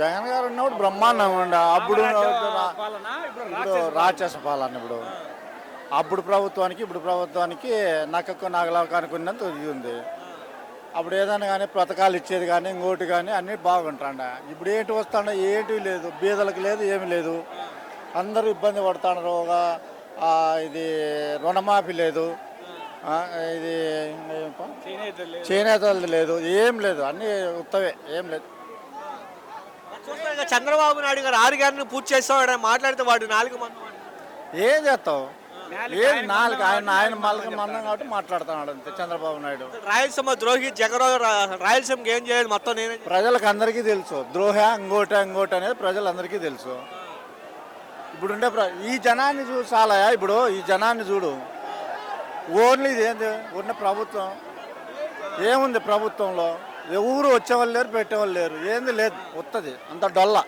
జగన్ గారు ఉన్నప్పుడు బ్రహ్మాండంగా ఉండే అప్పుడు ఇప్పుడు రాక్షస పాలన ఇప్పుడు. అప్పుడు ప్రభుత్వానికి ఇప్పుడు ప్రభుత్వానికి నక్కకు నాగలవకానికి ఉన్నంత ఇది ఉంది. అప్పుడు ఏదైనా కానీ పథకాలు ఇచ్చేది కానీ ఇంకోటి కానీ అన్నీ బాగుంటాండ ఇప్పుడు ఏంటి వస్తాండ ఏంటి లేదు బీదలకు లేదు ఏమి లేదు. అందరూ ఇబ్బంది పడుతున్నారు ఇది రుణమాఫీ లేదు. ఇది ఏంపా? చేనేతలు లేదు. ఏం లేదు. అన్నీ ఉత్తవే. ఏం లేదు. చూస్తే చంద్రబాబు నాయుడు గారు ఆరు గ్యారెంటీ పూర్తి చేస్తాడు మాట్లాడితే వాడు నాలుగు మంది ఏం చేస్తావు? ఏం నాలుగు? ఆయన ఆయన మళ్ళీ మందం కాబట్టి మాట్లాడుతున్నాడు అంతే చంద్రబాబు నాయుడు. రాయలసీమ ద్రోహి జగన్ రాయలసీమకి ఏం చేయాలి మొత్తం నేనే ప్రజలకు అందరికీ తెలుసు. ద్రోహ ఇంకోట ఇంకోటి అనేది ప్రజలందరికీ తెలుసు. ఇప్పుడు ఉండే ప్ర ఈ జనాన్ని చూడు చాలయా ఇప్పుడు ఈ జనాన్ని చూడు. ఓన్లీ ఇది ఏంది ఉన్న ప్రభుత్వం. ఏముంది ప్రభుత్వంలో? ఎవరు వచ్చేవాళ్ళు లేరు పెట్టేవాళ్ళు లేరు. ఏంది లేదు వస్తుంది అంత డొల్ల.